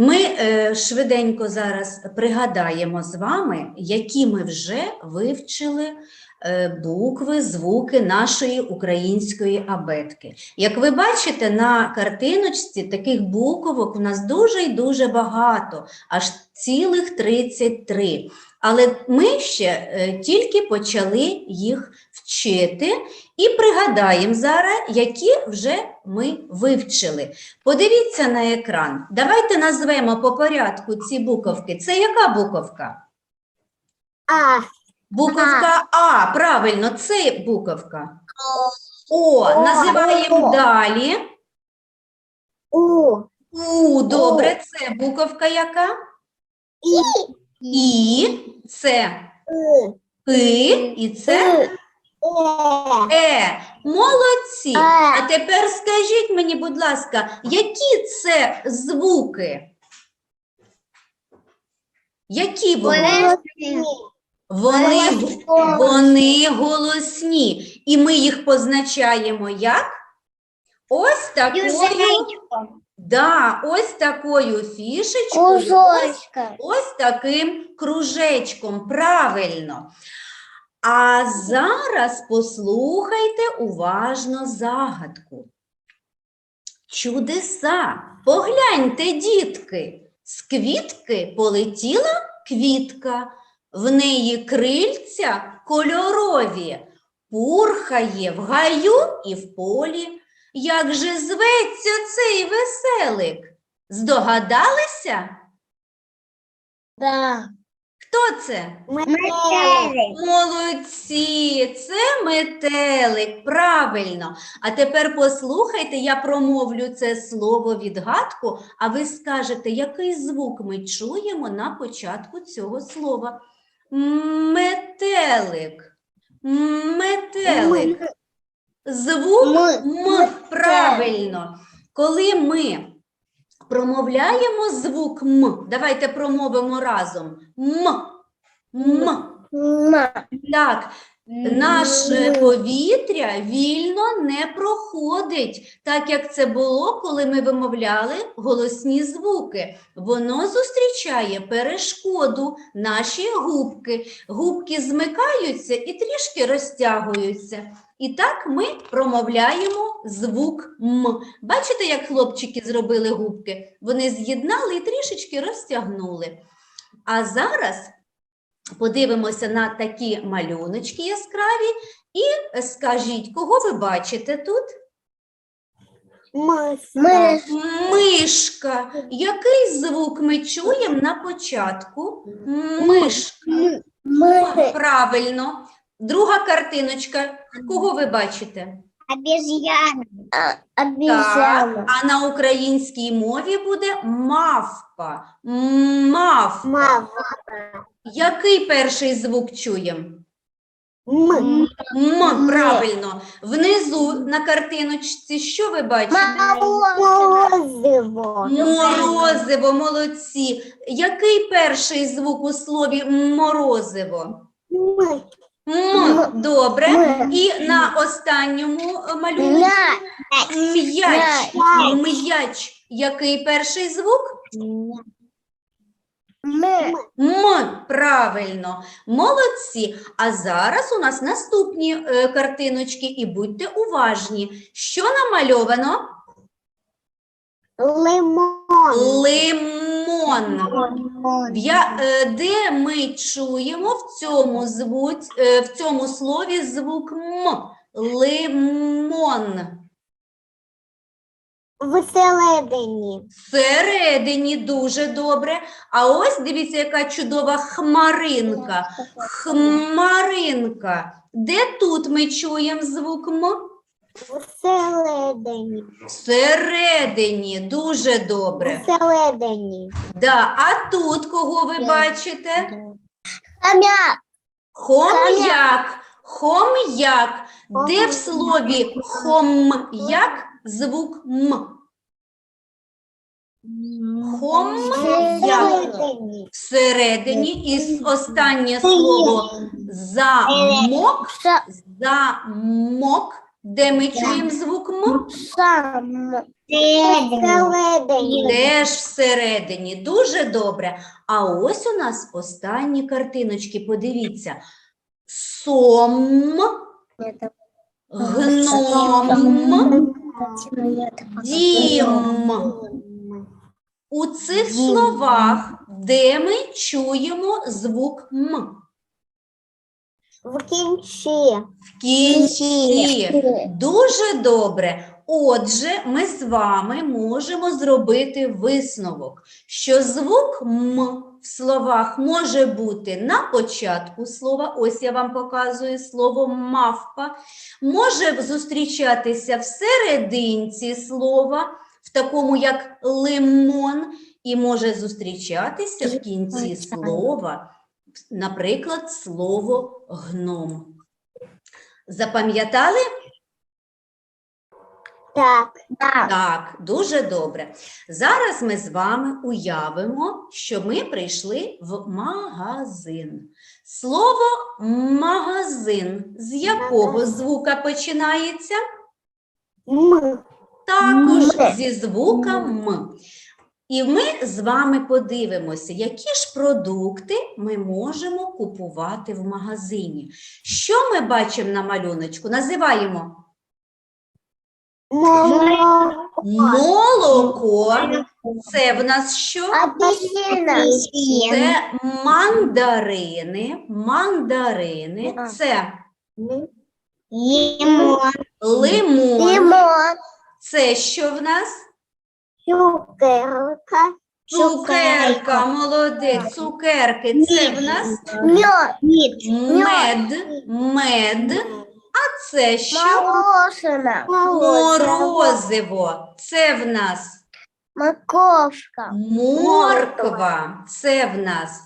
Ми е, швиденько зараз пригадаємо з вами, які ми вже вивчили букви, звуки нашої української абетки. Як ви бачите, на картиночці таких буквок у нас дуже і дуже багато, аж цілих 33. Але ми ще е, тільки почали їх вчити і пригадаємо зараз, які вже ми вивчили. Подивіться на екран. Давайте назвемо по порядку ці буковки. Це яка буковка? А, Буковка А. Правильно, це буковка. О, називаємо далі. У, У, добре, це буковка яка? І, І, це Пи, і це Е, Е. Молодці. Е. А тепер скажіть мені, будь ласка, які це звуки? Які вони? Вони, вони голосні. І ми їх позначаємо як? Ось такою, да, ось такою фішечкою, ось, ось таким кружечком. Правильно. А зараз послухайте уважно загадку. Чудеса. Погляньте, дітки, з квітки полетіла квітка, в неї крильця кольорові, пурхає в гаю і в полі. Як же зветься цей веселик? Здогадалися? Да. Хто це? Метелик. Молодці, це метелик, правильно. А тепер послухайте, я промовлю це слово відгадку, а ви скажете, який звук ми чуємо на початку цього слова. Метелик. Метелик. Звук М. Правильно. Коли ми промовляємо звук М, давайте промовимо разом. М. М. Так, наше повітря вільно не проходить, так як це було, коли ми вимовляли голосні звуки. Воно зустрічає перешкоду наші губки. Губки змикаються і трішки розтягуються. І так ми промовляємо звук М. Бачите, як хлопчики зробили губки? Вони з'єднали і трішечки розтягнули. А зараз подивимося на такі малюночки яскраві і скажіть, кого ви бачите тут? Мишка. Мишка. Який звук ми чуємо на початку? Мишка. Правильно. Друга картиночка. Кого ви бачите? Обезьяна. Так, Обезьяна. а на українській мові буде мавпа. Мавпа. Мама. Який перший звук чуємо? М. М, правильно. Внизу на картиночці що ви бачите? Морозиво. Морозиво, молодці. Який перший звук у слові морозиво? Ми. М, добре. І на останньому е, малюнку М'яч. м'яч. М'яч. М'яч. Який перший звук? Ми. М, правильно. Молодці. А зараз у нас наступні е, картиночки, і будьте уважні. Що намальовано? Лимон. Лимон. Я, е, де ми чуємо в цьому, звук, е, в цьому слові звук М? Лимон. Всередині. Всередині дуже добре. А ось дивіться, яка чудова хмаринка. Хмаринка. Де тут ми чуємо звук М? Всередині. Всередині. Дуже добре. Всередині. Да. А тут кого ви бачите? Хомяк. Хом'як. Хом'як. Де в слові хом'як звук М? Хом'як. Всередині. І останнє слово замок. Замок. Де ми чуємо звук М? Сам. Всередині. Теж всередині. Дуже добре. А ось у нас останні картиночки. Подивіться. Сом, гном, дім. У цих словах, де ми чуємо звук М? В кінці. В кінці. Дуже добре. Отже, ми з вами можемо зробити висновок, що звук М в словах може бути на початку слова, ось я вам показую слово мавпа, може зустрічатися в серединці слова, в такому як лимон, і може зустрічатися в кінці слова, наприклад, слово гном. Запам'ятали? Так. Так, дуже добре. Зараз ми з вами уявимо, що ми прийшли в магазин. Слово магазин з якого звука починається? М. Також зі звука М. І ми з вами подивимося, які ж продукти ми можемо купувати в магазині. Що ми бачимо на малюночку? Називаємо Молоко. молоко. Це в нас що? Апельсина. Це мандарини, мандарини, це Лимон. лимон, Лимон. це що в нас? Цукерка. Цукерка, молодець, цукерки, це в нас Мед. мед, мед, а це що? Мороженое. Морозиво, це в нас Морковка. морква, це в нас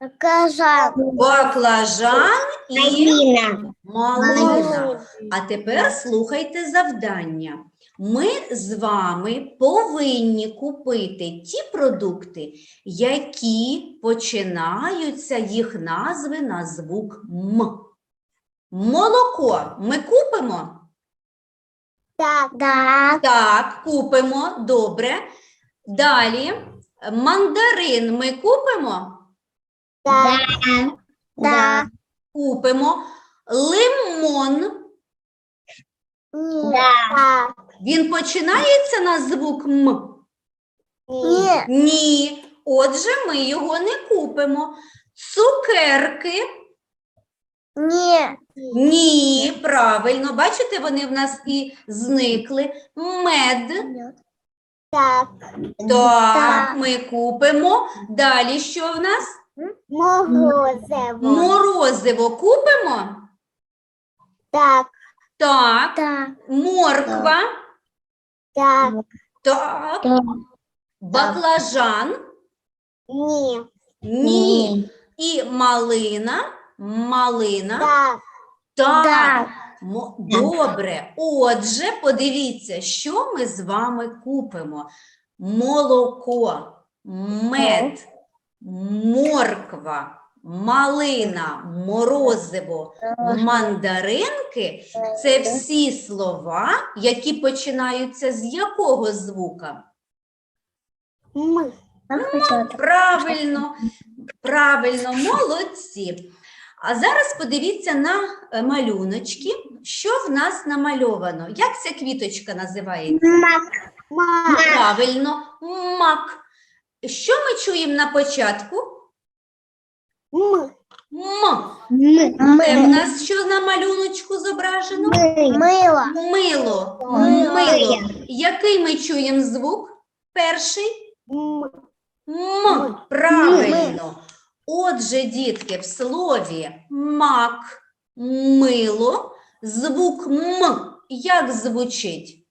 Баклажан. баклажан і Малина. малина. А тепер слухайте завдання. Ми з вами повинні купити ті продукти, які починаються їх назви на звук М. Молоко ми купимо? Так. Так. Так, купимо, добре. Далі мандарин ми купимо? Так. Так. Купимо. Лимон. Так. Він починається на звук М? Ні. Ні. Отже, ми його не купимо. Цукерки. Ні. Ні, правильно. Бачите, вони в нас і зникли. Мед. Так. Так, ми купимо. Далі що в нас? Морозиво. Морозиво купимо? Так. Так. Так. Морква. Так. Так. Баклажан. Ні. Ні. І малина. Малина. Так. Так. Мо- Добре. Отже, подивіться, що ми з вами купимо: молоко, мед, морква, малина, морозиво, мандаринки це всі слова, які починаються з якого звука? М. Правильно, правильно, молодці. А зараз подивіться на е, малюночки, що в нас намальовано. Як ця квіточка називається? Мак. Мак. Правильно, мак. Що ми чуємо на початку? М. М. Це в нас що на малюночку зображено? Мило. Мило. Мило. Мило. Який ми чуємо звук? Перший? М. М. Правильно. Отже, дітки, в слові мак, мило, звук М як звучить?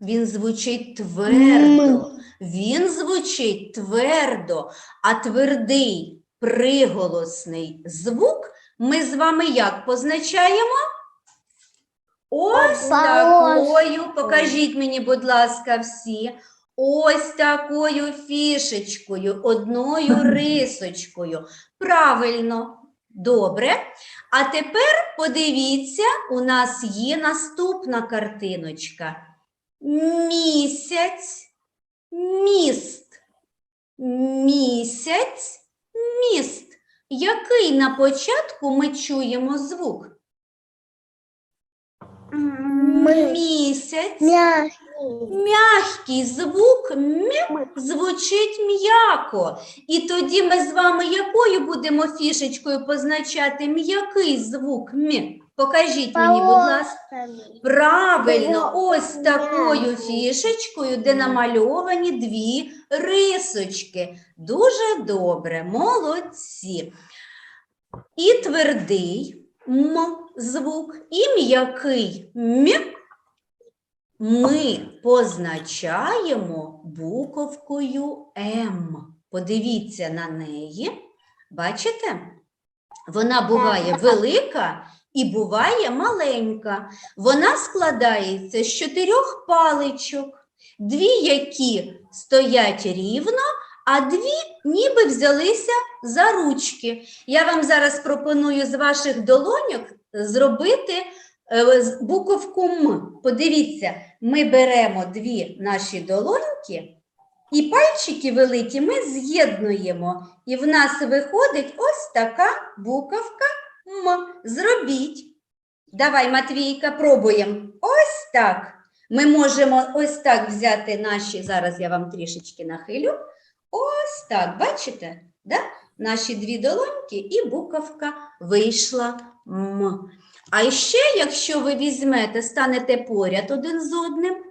Він звучить твердо. Він звучить твердо, а твердий приголосний звук ми з вами як позначаємо? Ось такою. Покажіть мені, будь ласка, всі. Ось такою фішечкою, одною рисочкою. Правильно, Добре. А тепер подивіться, у нас є наступна картиночка. Місяць, міст. Місяць, міст. Який на початку ми чуємо звук? Місяць. Мягкий звук м звучить м'яко. І тоді ми з вами якою будемо фішечкою позначати м'який звук м? Покажіть мені, будь ласка. Правильно, ось такою фішечкою, де намальовані дві рисочки. Дуже добре, молодці. І твердий м звук, і м'який м ми позначаємо буковкою М. Подивіться на неї. Бачите? Вона буває велика і буває маленька. Вона складається з чотирьох паличок, дві, які стоять рівно, а дві ніби взялися за ручки. Я вам зараз пропоную з ваших долоньок зробити е, буковку М. Подивіться, ми беремо дві наші долоньки, і пальчики великі ми з'єднуємо. І в нас виходить ось така буковка М. Зробіть. Давай, Матвійка, пробуємо. Ось так. Ми можемо ось так взяти наші, зараз я вам трішечки нахилю. Ось так, бачите? Да? Наші дві долоньки і буковка вийшла М. А ще, якщо ви візьмете, станете поряд один з одним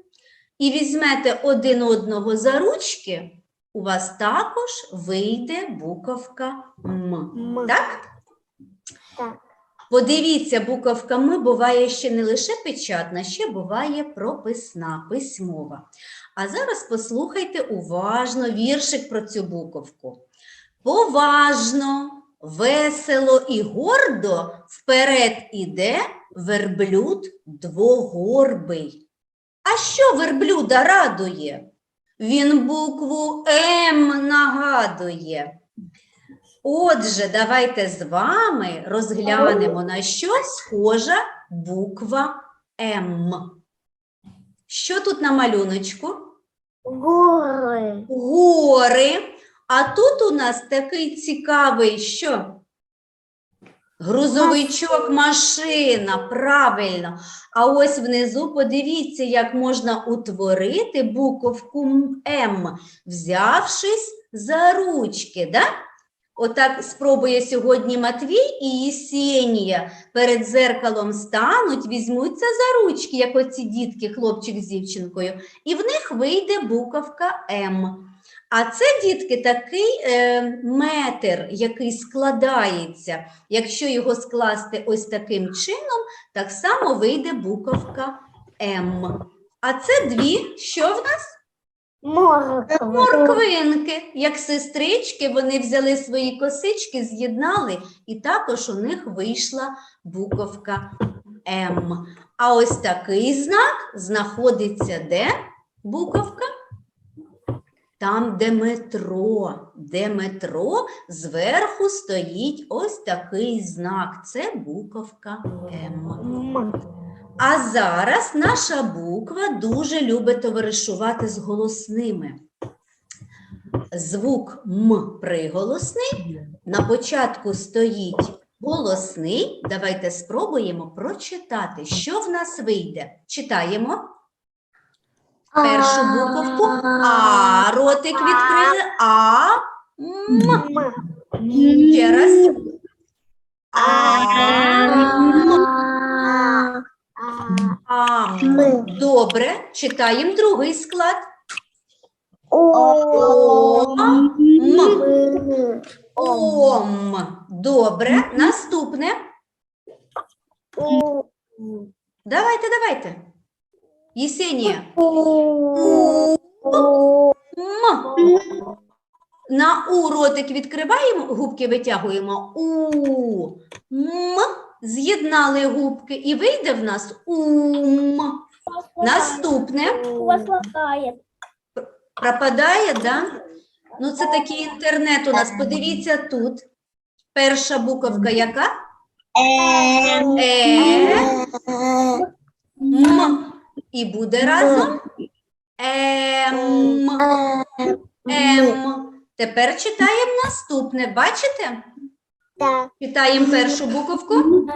і візьмете один одного за ручки, у вас також вийде буковка М. М. Так? Подивіться, буковка М буває ще не лише печатна, ще буває прописна, письмова. А зараз послухайте уважно віршик про цю буковку. Поважно, весело і гордо вперед іде верблюд двогорбий. А що верблюда радує? Він букву М нагадує. Отже, давайте з вами розглянемо, на що схожа буква М. Що тут на малюночку? Гори. Гори. А тут у нас такий цікавий що? Грузовичок, машина, правильно. А ось внизу подивіться, як можна утворити буковку М, взявшись за ручки. Да? Отак спробує сьогодні Матвій і Єсенія перед зеркалом стануть, візьмуться за ручки, як оці дітки, хлопчик з дівчинкою, і в них вийде буковка М. А це, дітки, такий е, метр, який складається. Якщо його скласти ось таким чином, так само вийде буковка М. А це дві, що в нас? Морква. Морквинки, як сестрички, вони взяли свої косички, з'єднали, і також у них вийшла буковка М. А ось такий знак знаходиться де буковка? Там, де метро, де метро, зверху стоїть ось такий знак. Це буковка М. А зараз наша буква дуже любить товаришувати з голосними. Звук М приголосний. На початку стоїть голосний. Давайте спробуємо прочитати, що в нас вийде. Читаємо першу буковку А. Ротик відкрили. А. М. Ще раз. А. А. М. Добре. Читаємо другий склад. О. М. М. Ом. Добре. Наступне. Давайте, давайте. Єсенія. М. На У ротик відкриваємо, губки витягуємо. У. М. З'єднали губки і вийде в нас ум. Наступне. Пропадає, да? Ну, це такий інтернет у нас. Подивіться тут. Перша буковка яка? М. Е, М. І буде разом Ем. Ем. Тепер читаємо наступне. Бачите? Так. Читаємо першу буковку. М.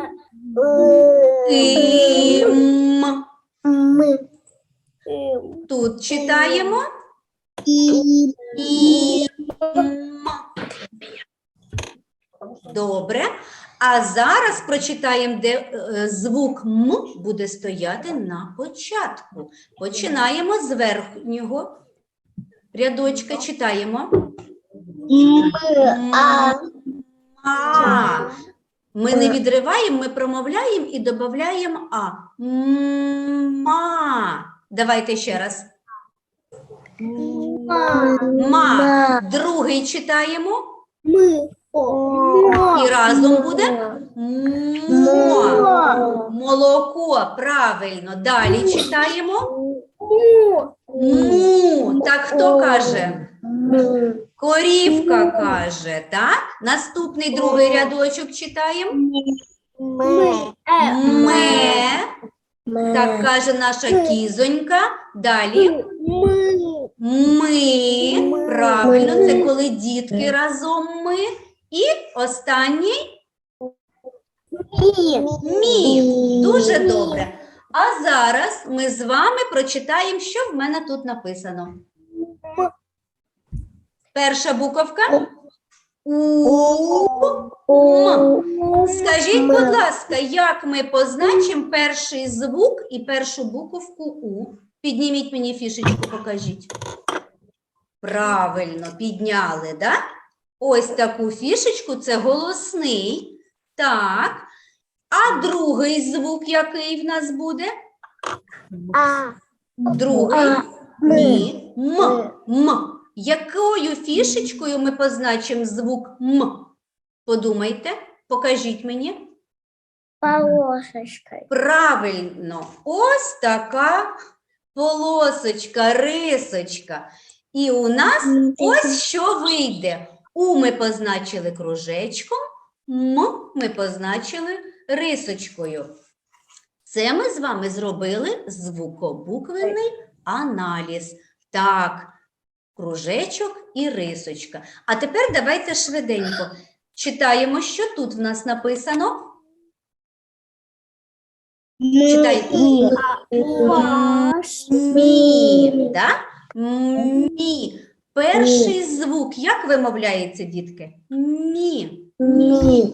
Ім. М. Тут читаємо. І. Ім. Добре. А зараз прочитаємо, де е, звук М буде стояти на початку. Починаємо з верхнього рядочка. Читаємо. М. А. А. Ми не відриваємо, ми промовляємо і додаємо А. Ма. Давайте ще раз. Ма. Ма. Другий читаємо. Ми. І разом буде Мо. Молоко. Правильно. Далі читаємо. Му. Так хто каже? Корівка каже, так? Наступний другий рядочок читаємо. Ме. Так каже наша кізонька. Далі. Ми. Правильно, це коли дітки разом ми. І останній мі. Дуже добре. А зараз ми з вами прочитаємо, що в мене тут написано. Перша буковка. У. Скажіть, будь ласка, як ми позначимо перший звук і першу буковку У? Підніміть мені фішечку, покажіть. Правильно, підняли, да? Ось таку фішечку це голосний. Так. А другий звук, який в нас буде? А. Другий. А. Ні. М. М. Якою фішечкою ми позначимо звук М? Подумайте, покажіть мені. Полосочкой. Правильно, ось така полосочка, рисочка. І у нас ось що вийде. У ми позначили кружечком, М ми позначили рисочкою. Це ми з вами зробили звукобуквений аналіз. Так, кружечок і рисочка. А тепер давайте швиденько читаємо, що тут в нас написано. Читайте. Мі. Мі. Перший звук. Як вимовляється, дітки? Мі. Ми.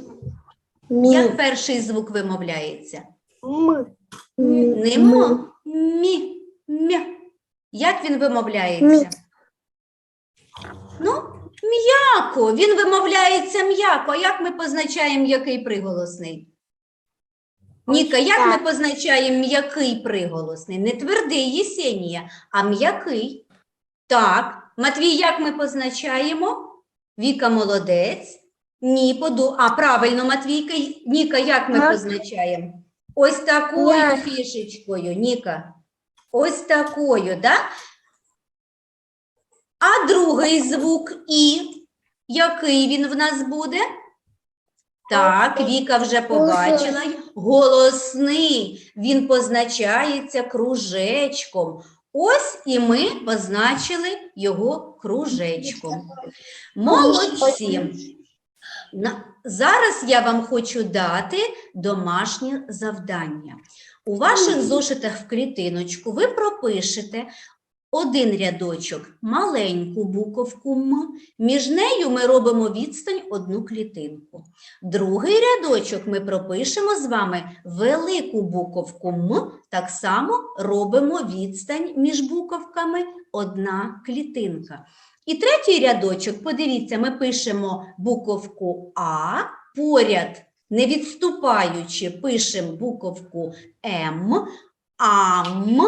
Як перший звук вимовляється? Ми. Немо. Мі. Як він вимовляється? Ну, м'яко. Він вимовляється м'яко. А як ми позначаємо який приголосний? Ніка, як ми позначаємо м'який приголосний? Не твердий Єсенія, а м'який. Так. Матвій, як ми позначаємо? Віка молодець. Ні, поду. А, правильно, Матвійка. Ніка, як ми позначаємо? Ось такою фішечкою, Ніка. Ось такою, да? А другий звук І. Який він в нас буде? Так, Віка вже побачила. Голосний. Він позначається кружечком. Ось і ми позначили його кружечком. Молодці. Зараз я вам хочу дати домашнє завдання. У ваших зошитах в клітиночку ви пропишете один рядочок, маленьку буковку М. Між нею ми робимо відстань одну клітинку. Другий рядочок ми пропишемо з вами велику буковку М. Так само робимо відстань між буковками одна клітинка. І третій рядочок, подивіться, ми пишемо буковку А, поряд, не відступаючи, пишемо буковку М, АМ,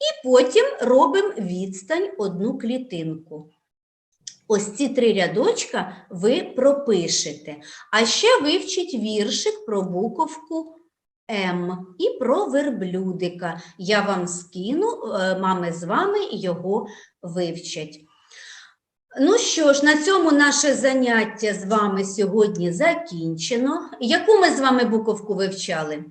і потім робимо відстань одну клітинку. Ось ці три рядочка ви пропишете. А ще вивчіть віршик про буковку М і про верблюдика. Я вам скину, е, мами з вами його вивчать. Ну що ж, на цьому наше заняття з вами сьогодні закінчено. Яку ми з вами буковку вивчали?